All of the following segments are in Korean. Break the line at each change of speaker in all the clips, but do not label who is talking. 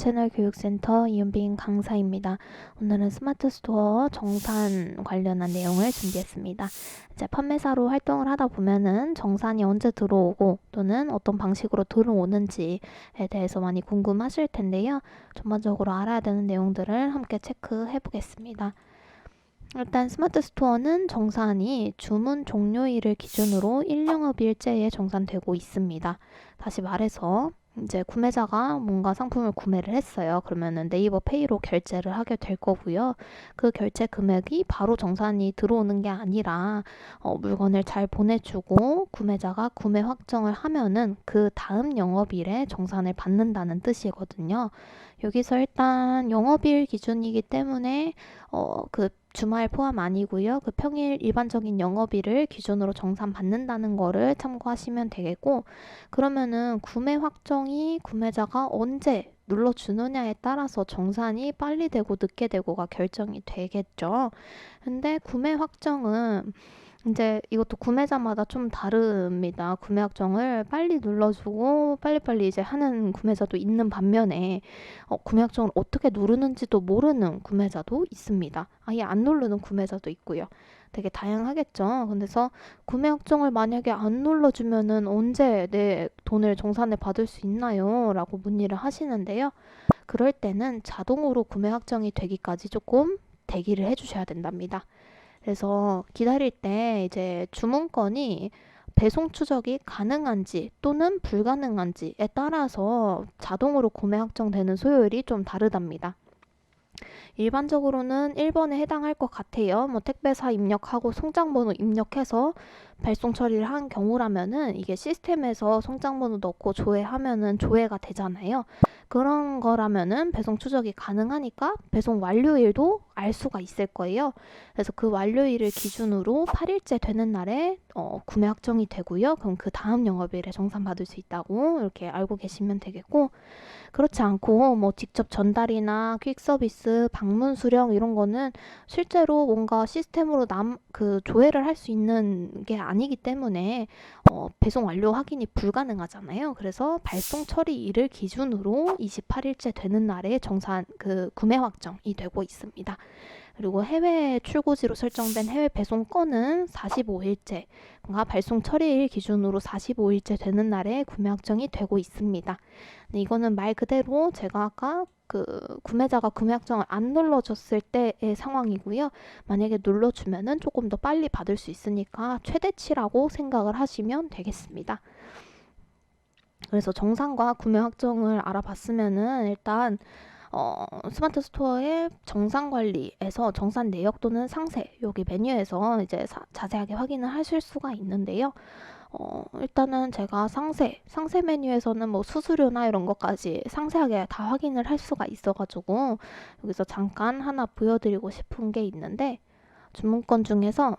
채널 교육센터 이은빈 강사입니다. 오늘은 스마트 스토어 정산 관련한 내용을 준비했습니다. 이제 판매사로 활동을 하다 보면은 정산이 언제 들어오고 또는 어떤 방식으로 들어오는지에 대해서 많이 궁금하실 텐데요. 전반적으로 알아야 되는 내용들을 함께 체크해 보겠습니다. 일단 스마트 스토어는 정산이 주문 종료일을 기준으로 1영업일째에 정산되고 있습니다. 다시 말해서 이제 구매자가 뭔가 상품을 구매를 했어요. 그러면은 네이버 페이로 결제를 하게 될 거고요. 그 결제 금액이 바로 정산이 들어오는 게 아니라 어, 물건을 잘 보내주고 구매자가 구매 확정을 하면은 그 다음 영업일에 정산을 받는다는 뜻이거든요. 여기서 일단 영업일 기준이기 때문에 어, 그 주말 포함 아니고요. 그 평일 일반적인 영업일을 기준으로 정산 받는다는 거를 참고하시면 되겠고 그러면은 구매 확정이 구매자가 언제 눌러주느냐에 따라서 정산이 빨리 되고 늦게 되고가 결정이 되겠죠. 근데 구매 확정은 이제 이것도 구매자마다 좀 다릅니다. 구매 확정을 빨리 눌러주고 빨리빨리 이제 하는 구매자도 있는 반면에 어, 구매 확정을 어떻게 누르는지도 모르는 구매자도 있습니다. 아예 안 누르는 구매자도 있고요. 되게 다양하겠죠. 그래서 구매 확정을 만약에 안 눌러주면은 언제 내 돈을 정산을 받을 수 있나요? 라고 문의를 하시는데요. 그럴 때는 자동으로 구매 확정이 되기까지 조금 대기를 해주셔야 된답니다. 그래서 기다릴 때 이제 주문건이 배송 추적이 가능한지 또는 불가능한지에 따라서 자동으로 구매 확정되는 소요일이 좀 다르답니다. 일반적으로는 1번에 해당할 것 같아요. 뭐 택배사 입력하고 송장번호 입력해서 발송 처리를 한 경우라면은 이게 시스템에서 송장번호 넣고 조회하면은 조회가 되잖아요. 그런 거라면은 배송 추적이 가능하니까 배송 완료일도 알 수가 있을 거예요. 그래서 그 완료일을 기준으로 8일째 되는 날에 어, 구매 확정이 되고요. 그럼 그 다음 영업일에 정산받을 수 있다고 이렇게 알고 계시면 되겠고 그렇지 않고 뭐 직접 전달이나 퀵 서비스, 방문 수령 이런 거는 실제로 뭔가 시스템으로 남 그 조회를 할 수 있는 게 아니기 때문에 어, 배송 완료 확인이 불가능하잖아요. 그래서 발송 처리일을 기준으로 28일째 되는 날에 정산 그 구매 확정이 되고 있습니다. 그리고 해외 출고지로 설정된 해외 배송 건은 45일째, 그러니까 발송 처리일 기준으로 45일째 되는 날에 구매 확정이 되고 있습니다. 네, 이거는 말 그대로 제가 아까 그 구매자가 구매 확정을 안 눌러줬을 때의 상황이고요. 만약에 눌러주면은 조금 더 빨리 받을 수 있으니까 최대치라고 생각을 하시면 되겠습니다. 그래서 정상과 구매 확정을 알아봤으면은 일단 어, 스마트 스토어의 정산 관리에서 정산 내역 또는 상세 여기 메뉴에서 이제 사, 자세하게 확인을 하실 수가 있는데요. 어, 일단은 제가 상세, 상세 메뉴에서는 뭐 수수료나 이런 것까지 상세하게 다 확인을 할 수가 있어가지고 여기서 잠깐 하나 보여드리고 싶은 게 있는데 주문권 중에서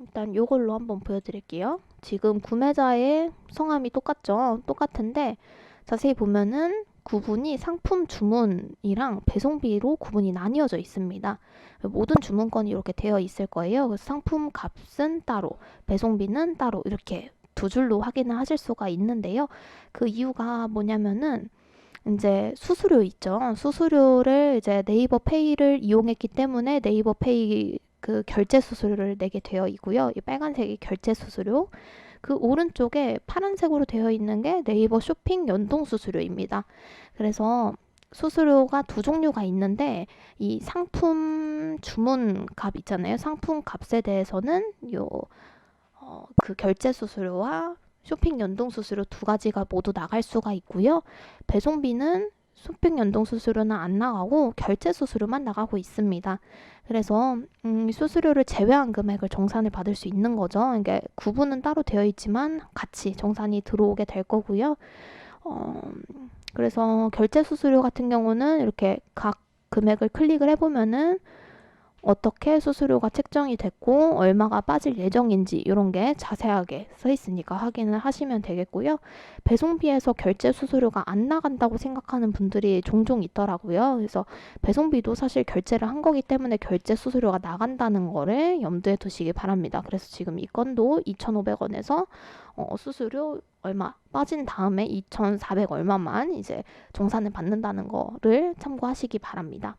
일단 이걸로 한번 보여드릴게요. 지금 구매자의 성함이 똑같죠? 똑같은데 자세히 보면은 구분이 상품 주문이랑 배송비로 구분이 나뉘어져 있습니다. 모든 주문건이 이렇게 되어 있을 거예요. 그래서 상품 값은 따로, 배송비는 따로 이렇게 두 줄로 확인을 하실 수가 있는데요. 그 이유가 뭐냐면은 이제 수수료 있죠. 수수료를 이제 네이버 페이를 이용했기 때문에 네이버 페이 그 결제 수수료를 내게 되어 있고요. 이 빨간색이 결제 수수료. 그 오른쪽에 파란색으로 되어 있는 게 네이버 쇼핑 연동 수수료입니다. 그래서 수수료가 두 종류가 있는데 이 상품 주문 값 있잖아요. 상품 값에 대해서는 요 어, 그 결제 수수료와 쇼핑 연동 수수료 두 가지가 모두 나갈 수가 있고요. 배송비는 쇼핑 연동 수수료는 안 나가고 결제 수수료만 나가고 있습니다. 그래서 음, 수수료를 제외한 금액을 정산을 받을 수 있는 거죠. 이게 구분은 따로 되어 있지만 같이 정산이 들어오게 될 거고요. 어, 그래서 결제 수수료 같은 경우는 이렇게 각 금액을 클릭을 해보면은 어떻게 수수료가 책정이 됐고 얼마가 빠질 예정인지 이런 게 자세하게 써 있으니까 확인을 하시면 되겠고요. 배송비에서 결제 수수료가 안 나간다고 생각하는 분들이 종종 있더라고요. 그래서 배송비도 사실 결제를 한 거기 때문에 결제 수수료가 나간다는 거를 염두에 두시기 바랍니다. 그래서 지금 이 건도 2,500원에서 어, 수수료 얼마 빠진 다음에 2,400 얼마만 이제 정산을 받는다는 거를 참고하시기 바랍니다.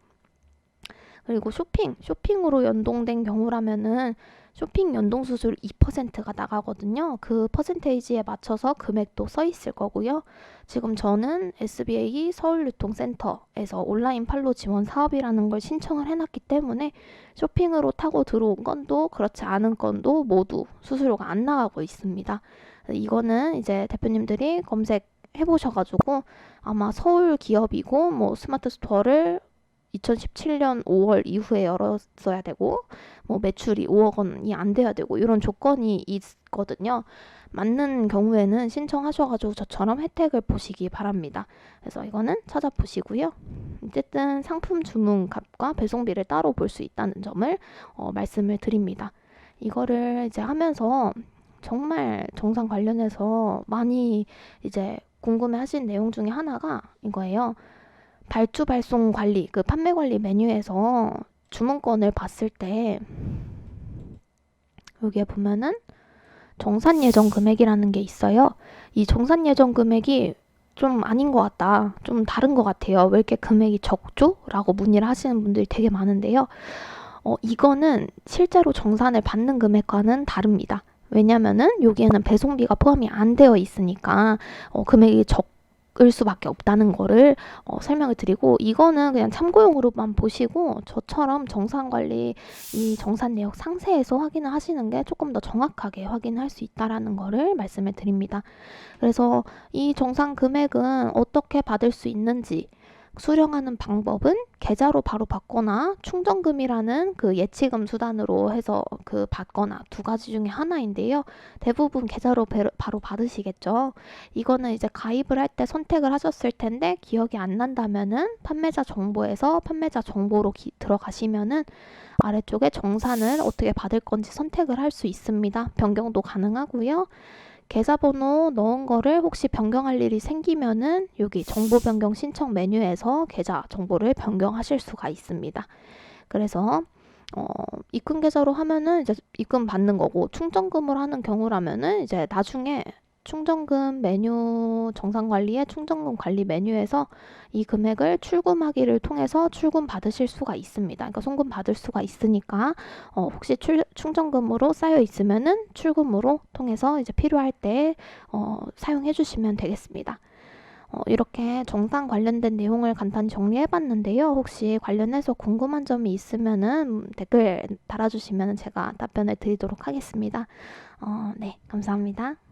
그리고 쇼핑, 쇼핑으로 연동된 경우라면은 쇼핑 연동 수수료 2%가 나가거든요. 그 퍼센테이지에 맞춰서 금액도 써 있을 거고요. 지금 저는 SBA 서울유통센터에서 온라인 판로 지원 사업이라는 걸 신청을 해놨기 때문에 쇼핑으로 타고 들어온 건도 그렇지 않은 건도 모두 수수료가 안 나가고 있습니다. 이거는 이제 대표님들이 검색 해 보셔가지고 아마 서울 기업이고 뭐 스마트 스토어를 2017년 5월 이후에 열었어야 되고 뭐 매출이 5억 원이 안 돼야 되고 이런 조건이 있거든요. 맞는 경우에는 신청하셔가지고 저처럼 혜택을 보시기 바랍니다. 그래서 이거는 찾아보시고요. 어쨌든 상품 주문 값과 배송비를 따로 볼 수 있다는 점을 어, 말씀을 드립니다. 이거를 이제 하면서 정말 정상 관련해서 많이 이제 궁금해 하신 내용 중에 하나가 이거예요. 발주 발송 관리, 그 판매 관리 메뉴에서 주문권을 봤을 때 여기에 보면은 정산 예정 금액이라는 게 있어요. 이 정산 예정 금액이 좀 아닌 것 같다. 좀 다른 것 같아요. 왜 이렇게 금액이 적죠? 라고 문의를 하시는 분들이 되게 많은데요. 어, 이거는 실제로 정산을 받는 금액과는 다릅니다. 왜냐면은 여기에는 배송비가 포함이 안 되어 있으니까 어, 금액이 적 을 수밖에 없다는 거를 어, 설명을 드리고 이거는 그냥 참고용으로만 보시고 저처럼 정산 관리 이 정산 내역 상세에서 확인을 하시는 게 조금 더 정확하게 확인할 수 있다라는 거를 말씀을 드립니다. 그래서 이 정산 금액은 어떻게 받을 수 있는지 수령하는 방법은 계좌로 바로 받거나 충전금이라는 그 예치금 수단으로 해서 그 받거나 두 가지 중에 하나인데요. 대부분 계좌로 바로 받으시겠죠. 이거는 이제 가입을 할 때 선택을 하셨을 텐데 기억이 안 난다면은 판매자 정보에서 판매자 정보로 기, 들어가시면은 아래쪽에 정산을 어떻게 받을 건지 선택을 할 수 있습니다. 변경도 가능하고요. 계좌번호 넣은 거를 혹시 변경할 일이 생기면은 여기 정보 변경 신청 메뉴에서 계좌 정보를 변경하실 수가 있습니다. 그래서 어, 입금 계좌로 하면은 이제 입금 받는 거고 충전금을 하는 경우라면은 이제 나중에 충전금 메뉴 정상 관리의 충전금 관리 메뉴에서 이 금액을 출금하기를 통해서 출금 받으실 수가 있습니다. 그러니까 송금 받을 수가 있으니까 어, 혹시 출, 충전금으로 쌓여 있으면은 출금으로 통해서 이제 필요할 때 어, 사용해 주시면 되겠습니다. 어, 이렇게 정산 관련된 내용을 간단히 정리해 봤는데요. 혹시 관련해서 궁금한 점이 있으면은 댓글 달아주시면 제가 답변을 드리도록 하겠습니다. 어, 네, 감사합니다.